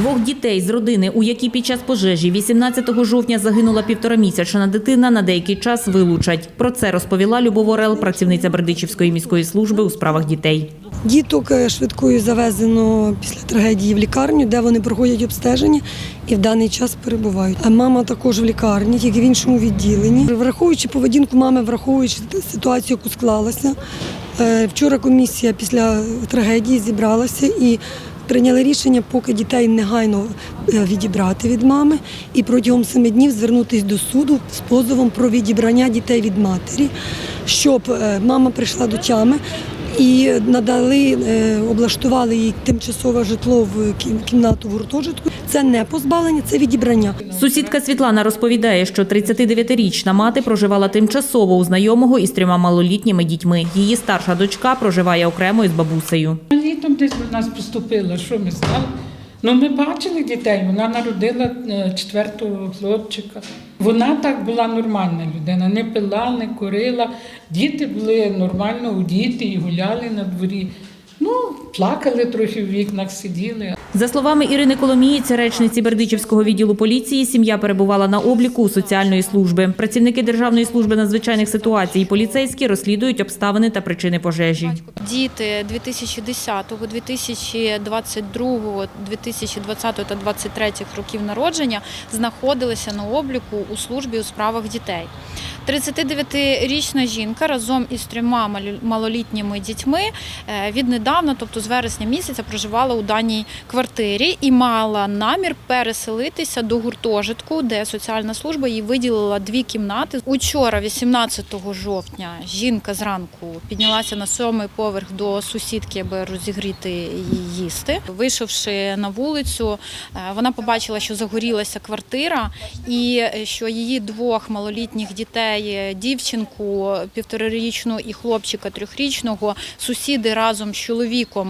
Двох дітей з родини, у якій під час пожежі 18 жовтня загинула півторамісячна дитина, на деякий час вилучать. Про це розповіла Любов Орел, працівниця Бердичівської міської служби у справах дітей. Діток е, швидкою завезено після трагедії в лікарню, де вони проходять обстеження і в даний час перебувають. А мама також в лікарні, тільки в іншому відділенні. Враховуючи поведінку мами, враховуючи ситуацію, яку склалася. е, Вчора комісія після трагедії зібралася і прийняли рішення, поки дітей негайно е, відібрати від мами, і протягом семи днів звернутися до суду з позовом про відібрання дітей від матері, щоб е, мама прийшла до тями і надали, е, облаштували їй тимчасове житло в кім- кімнату в гуртожитку. Це не позбавлення, це відібрання. Сусідка Світлана розповідає, що 39-річна мати проживала тимчасово у знайомого із трьома малолітніми дітьми. Її старша дочка проживає окремо із бабусею. Літом десь до нас поступила, що ми стали. Ну, ми бачили дітей, вона народила е, четвертого хлопчика. Вона так була нормальна людина, не пила, не курила. Діти були нормально у діти і гуляли на дворі. Ну, плакали трохи в вікнах, сиділи. За словами Ірини Коломієць, речниці Бердичівського відділу поліції, сім'я перебувала на обліку у соціальної служби. Працівники Державної служби надзвичайних ситуацій і поліцейські розслідують обставини та причини пожежі. Діти 2010, 2022, 2020 та 2023 років народження знаходилися на обліку у службі у справах дітей. 39-річна жінка разом із трьома малолітніми дітьми е, віднедавна, тобто з вересня місяця, проживала у даній квартирі і мала намір переселитися до гуртожитку, де соціальна служба їй виділила дві кімнати. Учора, 18 жовтня, жінка зранку піднялася на сьомий поверх до сусідки, аби розігріти її їсти. Вийшовши на вулицю, е, вона побачила, що загорілася квартира, і е, що її двох малолітніх дітей, е, дівчинку півторарічну і хлопчика трьохрічного, сусіди разом з чоловіком.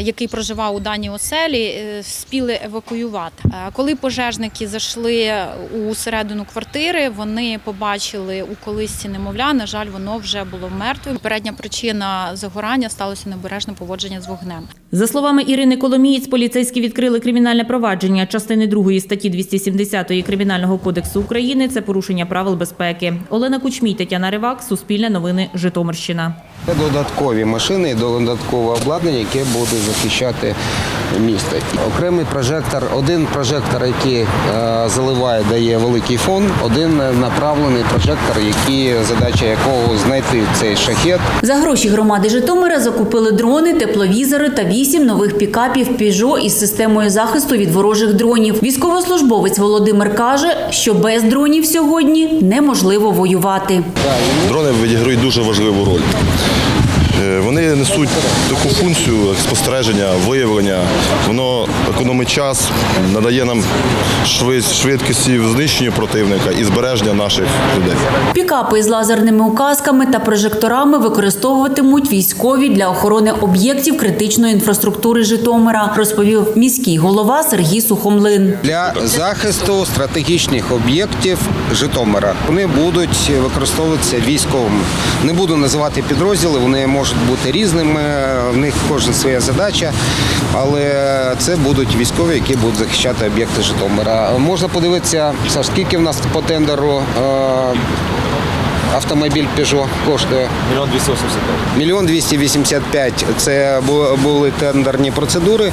Який проживав у даній оселі, е, спіли евакуювати. Е, Коли пожежники зайшли у середину квартири, вони побачили у колисці немовля. На жаль, воно вже було мертвим. Передня причина загорання сталося необережне поводження з вогнем. За словами Ірини Коломієць, поліцейські відкрили кримінальне провадження частини 2 статті 270 Кримінального кодексу України. Це порушення правил безпеки. Олена Кучмій, Тетяна Ривак, Суспільне новини, Житомирщина. Це додаткові машини і додаткове обладнання, яке буде захищати місто. Окремий прожектор, один прожектор, який е, заливає, дає великий фон, один направлений прожектор, який задача якого знайти цей шахет. За гроші громади Житомира закупили дрони, тепловізори та вісім нових пікапів Піжо із системою захисту від ворожих дронів. Військовослужбовець Володимир каже, що без дронів сьогодні неможливо воювати. Дрони відіграють дуже важливу роль. Е, Вони несуть таку функцію спостереження, виявлення. Воно економить час, надає нам швид- швидкості в знищенні противника і збереження наших людей. Пікапи із лазерними указками та прожекторами використовуватимуть військові для охорони об'єктів критичної інфраструктури Житомира, розповів міський голова Сергій Сухомлин. Для захисту стратегічних об'єктів Житомира вони будуть використовуватися військовими. Не буду називати підрозділи, вони можуть бути різними, в них кожна своя задача, але це будуть військові, які будуть захищати об'єкти Житомира. Можна подивитися, Саш, скільки в нас по тендеру е, автомобіль Peugeot коштує? Мільйон 285. Мільйон 285 – це були тендерні процедури.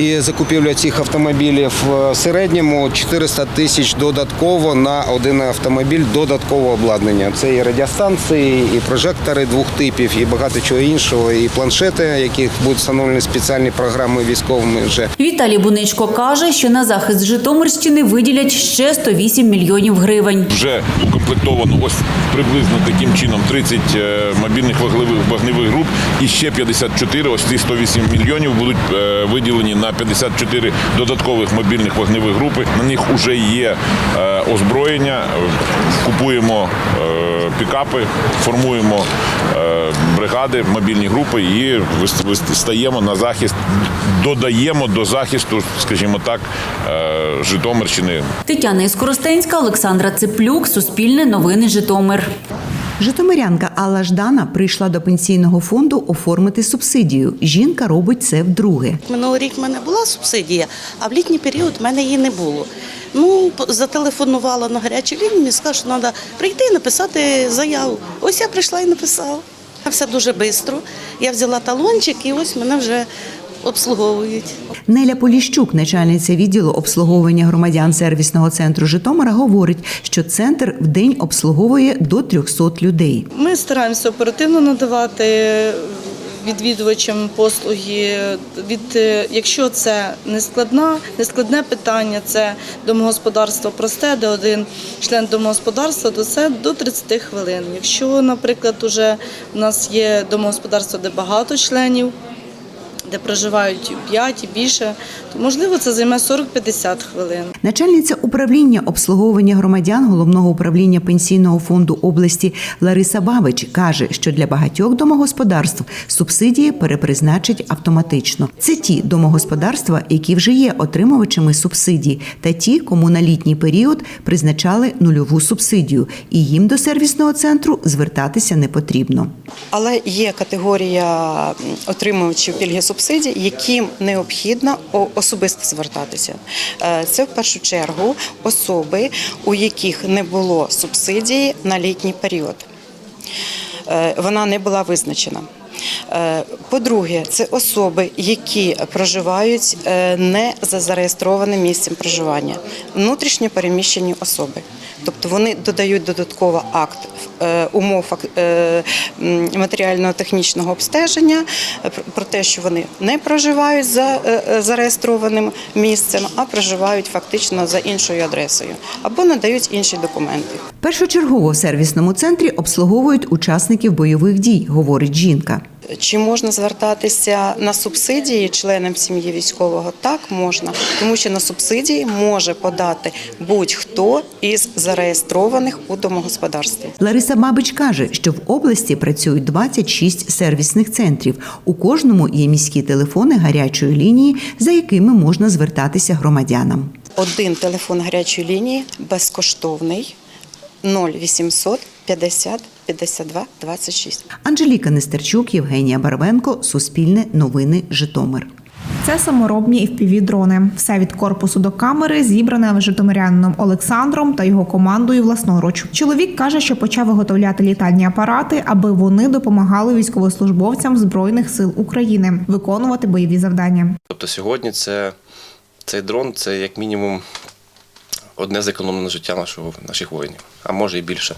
І закупівля цих автомобілів в середньому 400 тисяч додатково на один автомобіль додаткового обладнання. Це і радіостанції, і прожектори двох типів, і багато чого іншого, і планшети, яких будуть встановлені спеціальні програми військовими вже. Віталій Буничко каже, що на захист Житомирщини виділять ще 108 мільйонів гривень. вже укомплектовано ось приблизно таким чином 30 е, мобільних вогневих, вогневих груп і ще 54, ось ці 108 мільйонів будуть е, виділені на 54 додаткових мобільних вогневих групи. На них вже є е, озброєння, купуємо е, пікапи, формуємо е, бригади, мобільні групи і стаємо на захист, додаємо до захисту, скажімо так, Житомирщини Тетяна Іскоростенська, Олександра Цеплюк, Суспільне новини Житомир. Житомирянка Алла Ждана прийшла до пенсійного фонду оформити субсидію. Жінка робить це вдруге. Минулий рік в мене була субсидія, а в літній період в мене її не було. Ну, зателефонувала на гарячу лінію, мені сказали, що треба прийти і написати заяву. Ось я прийшла і написала. Все дуже швидко. Я взяла талончик і ось мене вже обслуговують. Неля Поліщук, начальниця відділу обслуговування громадян сервісного центру Житомира, говорить, що центр в день обслуговує до 300 людей. Ми стараємося оперативно надавати відвідувачам послуги. Від е, якщо це не складна, не складне питання, це домогосподарство просте, де один член домогосподарства, то це до 30 хвилин. Якщо, наприклад, уже у нас є домогосподарство, де багато членів. Де проживають 5 і більше, то можливо це займе 40-50 хвилин. Начальниця управління обслуговування громадян головного управління пенсійного фонду області Лариса Бабич каже, що для багатьох домогосподарств субсидії перепризначать автоматично. Це ті домогосподарства, які вже є отримувачами субсидій, та ті, кому на літній період призначали нульову субсидію, і їм до сервісного центру звертатися не потрібно. Але є категорія отримувачів пільги субсидій, яким необхідно особисто звертатися. Е, Це в першу чергу особи, у яких не було субсидії на літній період. Е, Вона не була визначена. Е, По-друге, це особи, які проживають не за зареєстрованим місцем проживання, внутрішньо переміщені особи. Тобто вони додають додатково акт е, умов е, матеріально-технічного обстеження е, про- те, що вони не проживають за зареєстрованим місцем, а проживають фактично за іншою адресою або надають інші документи. Першочергово в сервісному центрі обслуговують учасників бойових дій, говорить жінка. Чи можна звертатися на субсидії членам сім'ї військового? Так можна, тому що на субсидії може подати будь-хто із зареєстрованих у домогосподарстві. Лариса Бабич каже, що в області працюють 26 сервісних центрів. У кожному є міські телефони гарячої лінії, за якими можна звертатися громадянам. Один телефон гарячої лінії безкоштовний 0800 50 52 26. Анжеліка Нестерчук, Євгенія Барвенко, Суспільне новини, Житомир. Це саморобні FPV-дрони. Все від корпусу до камери зібране житомирянином Олександром та його командою власноруч. Чоловік каже, що почав виготовляти літальні апарати, аби вони допомагали військовослужбовцям збройних сил України виконувати бойові завдання. Тобто сьогодні це, цей дрон це як мінімум одне зекономлене життя нашого, наших воїнів, а може і більше.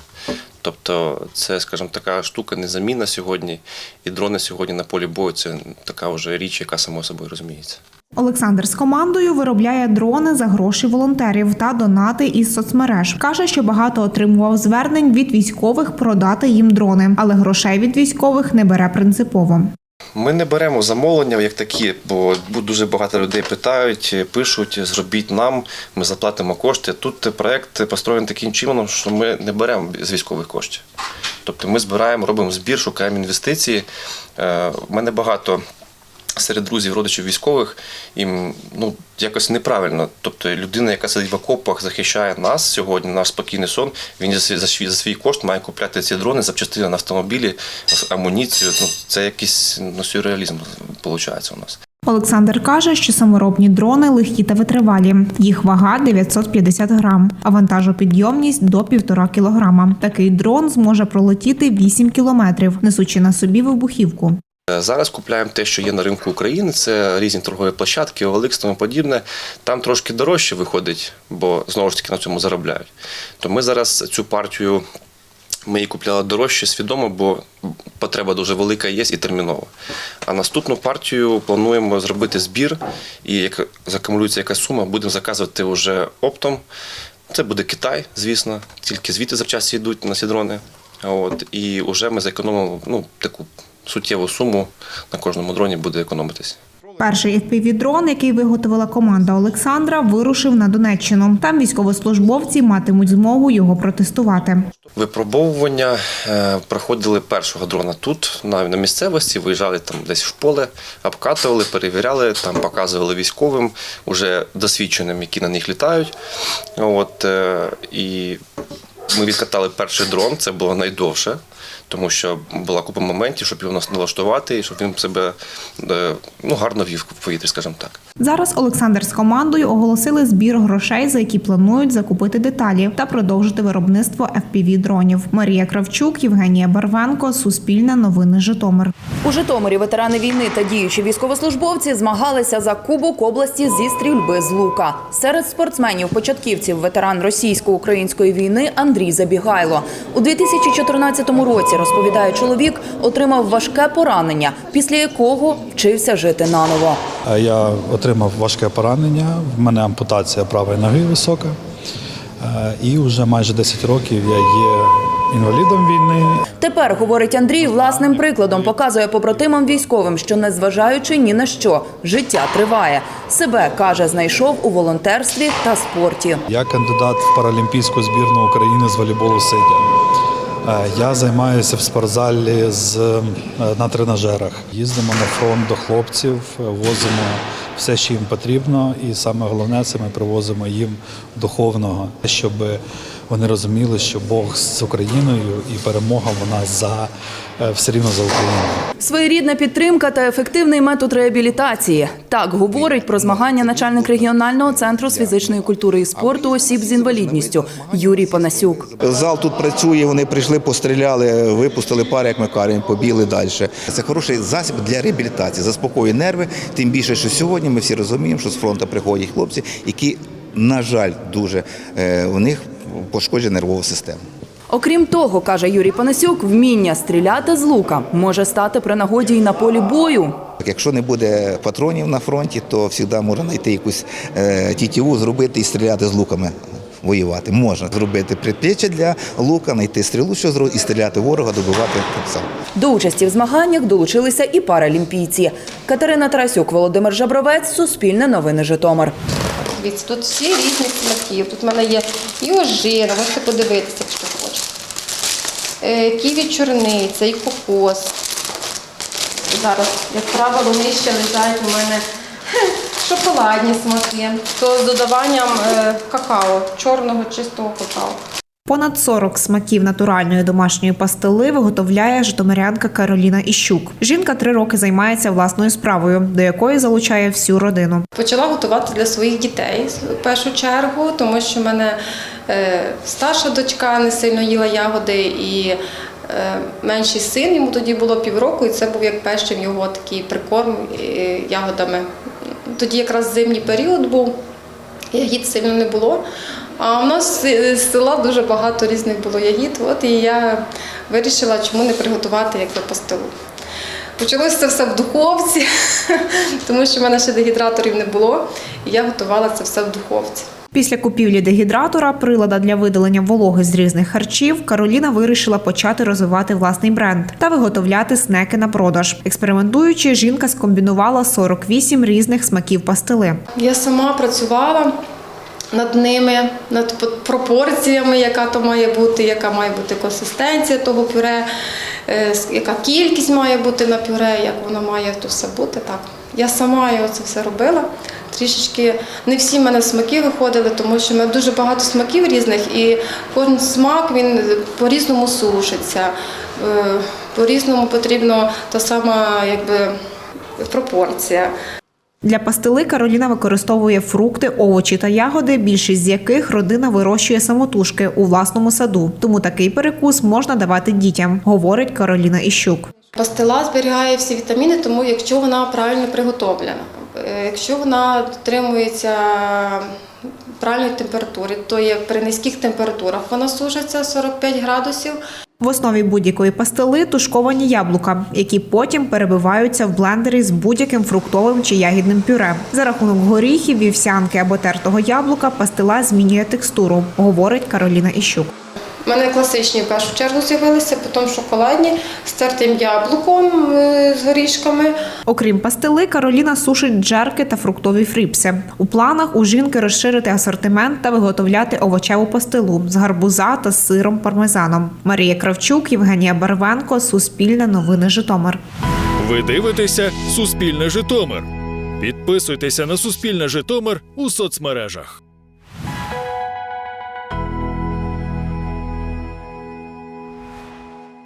Тобто це, скажімо, така штука незамінна сьогодні, і дрони сьогодні на полі бою це така вже річ, яка само собою розуміється. Олександр з командою виробляє дрони за гроші волонтерів та донати із соцмереж. каже, що багато отримував звернень від військових продати їм дрони, але грошей від військових не бере принципово. Ми не беремо замовлення як такі, бо дуже багато людей питають, пишуть, зробіть нам, ми заплатимо кошти. Тут проект построєний таким чином, що ми не беремо з військових коштів. Тобто ми збираємо, робимо збір, шукаємо інвестиції. Е, У мене багато серед друзів, родичів військових, їм ну, якось неправильно. Тобто людина, яка сидить в окопах, захищає нас сьогодні, наш спокійний сон, він за свій, за свій, за свій кошт має купляти ці дрони, запчастини на автомобілі, амуніцію. Ну, це якийсь ну, сюрреалізм виходить у нас. Олександр каже, що саморобні дрони легкі та витривалі. Їх вага 950 грам, а вантажопідйомність до 1,5 кілограма. Такий дрон зможе пролетіти 8 кілометрів, несучи на собі вибухівку. Зараз купляємо те, що є на ринку України. Це різні торгові площадки, OLX, тому подібне. Там трошки дорожче виходить, бо знову ж таки на цьому заробляють. То ми зараз цю партію ми її купляли дорожче свідомо, бо потреба дуже велика є і термінова. А наступну партію плануємо зробити збір, і як закумулюється якась сума, будемо заказувати вже оптом. Це буде Китай, звісно, тільки звідти запчасті йдуть на ці дрони. От, і вже ми зекономимо ну, таку суттєву суму на кожному дроні буде економитись. Перший FPV-дрон, який виготовила команда Олександра, вирушив на Донеччину. Там військовослужбовці матимуть змогу його протестувати. Випробовування е, проходили першого дрона тут, на, місцевості, виїжджали там десь в поле, обкатували, перевіряли, там показували військовим, уже досвідченим, які на них літають. От, е, і Ми відкатали перший дрон, це було найдовше, тому що була купа моментів, щоб його налаштувати і щоб він себе е, ну, гарно вів в повітрі, скажімо так. Зараз Олександр з командою оголосили збір грошей, за які планують закупити деталі та продовжити виробництво fpv дронів. Марія Кравчук, Євгенія Барвенко, Суспільне новини Житомир. У Житомирі ветерани війни та діючі військовослужбовці змагалися за Кубок області зі стрільби з лука. Серед спортсменів-початківців ветеран російсько-української війни Андрій Забігайло. У 2014 році, розповідає чоловік, отримав важке поранення, після якого вчився жити наново. Я отримав важке поранення, в мене ампутація правої ноги висока. Е, І вже майже 10 років я є інвалідом війни. Тепер, говорить Андрій, власним прикладом показує побратимам військовим, що незважаючи ні на що, життя триває. Себе, каже, знайшов у волонтерстві та спорті. Я кандидат в паралімпійську збірну України з волейболу сидя. Е, Я займаюся в спортзалі з, е, на тренажерах. Їздимо на фронт до хлопців, возимо все, що їм потрібно, і саме головне це ми привозимо їм духовного, щоб вони розуміли, що Бог з Україною і перемога вона за е, все рівно за Україну. Своєрідна підтримка та ефективний метод реабілітації. Так говорить про змагання начальник регіонального центру з фізичної культури і спорту осіб з інвалідністю Юрій Панасюк. Зал тут працює, вони прийшли, постріляли, випустили пар, як ми кажемо, побігли далі. Це хороший засіб для реабілітації, заспокоює нерви. Тим більше, що сьогодні ми всі розуміємо, що з фронту приходять хлопці, які, на жаль, дуже е, у них пошкоджена нервова система. Окрім того, каже Юрій Панасюк, вміння стріляти з лука може стати при нагоді й на полі бою. Якщо не буде патронів на фронті, то завжди можна знайти якусь е, тітіву, зробити і стріляти з луками. Воювати можна зробити предпліччя для лука, знайти стрілу, що зробити, і стріляти ворога, добивати само. До участі в змаганнях долучилися і паралімпійці. Катерина Тарасюк, Володимир Жабровець, Суспільне новини Житомир. Дивіться, тут всі різні смаків. Тут в мене є і ожина, можете подивитися, якщо хочете. Е, Ківі чорниця, і кокос. Зараз, як правило, вони ще лежать у мене шоколадні смаки. То з додаванням е, какао, чорного чистого какао. Понад 40 смаків натуральної домашньої пастили виготовляє житомирянка Кароліна Іщук. Жінка три роки займається власною справою, до якої залучає всю родину. Почала готувати для своїх дітей в першу чергу, тому що в мене е, старша дочка не сильно їла ягоди і е, менший син, йому тоді було півроку, і це був як перший його такий прикорм е, ягодами. Тоді якраз зимній період був, ягід сильно не було. А у нас з села дуже багато різних було ягід, от і я вирішила, чому не приготувати як пастилу. Почалося це все в духовці, тому що в мене ще дегідраторів не було, і я готувала це все в духовці. Після купівлі дегідратора, прилада для видалення вологи з різних харчів, Кароліна вирішила почати розвивати власний бренд та виготовляти снеки на продаж. Експериментуючи, жінка скомбінувала 48 різних смаків пастили. Я сама працювала над ними, над пропорціями, яка то має бути, яка має бути консистенція того пюре, е, яка кількість має бути на пюре, як воно має то все бути. Так. Я сама його це все робила. Трішечки не всі в мене смаки виходили, тому що в мене дуже багато смаків різних, і кожен смак він по-різному сушиться, е, по-різному потрібно та сама якби, пропорція. Для пастили Кароліна використовує фрукти, овочі та ягоди, більшість з яких родина вирощує самотужки у власному саду. Тому такий перекус можна давати дітям, говорить Кароліна Іщук. Пастила зберігає всі вітаміни, тому якщо вона правильно приготовлена, Е, якщо вона дотримується правильної температури, то є при низьких температурах вона сушиться 45 градусів. В основі будь-якої пастили тушковані яблука, які потім перебиваються в блендері з будь-яким фруктовим чи ягідним пюре. За рахунок горіхів, вівсянки або тертого яблука пастила змінює текстуру, говорить Кароліна Іщук. У мене класичні в першу чергу з'явилися, потім шоколадні з тертим яблуком е, з горішками. Окрім пастили, Кароліна сушить джерки та фруктові фріпси. У планах у жінки розширити асортимент та виготовляти овочеву пастилу з гарбуза та з сиром пармезаном. Марія Кравчук, Євгенія Барвенко, Суспільне новини Житомир. Ви дивитеся Суспільне Житомир. Підписуйтеся на Суспільне Житомир у соцмережах.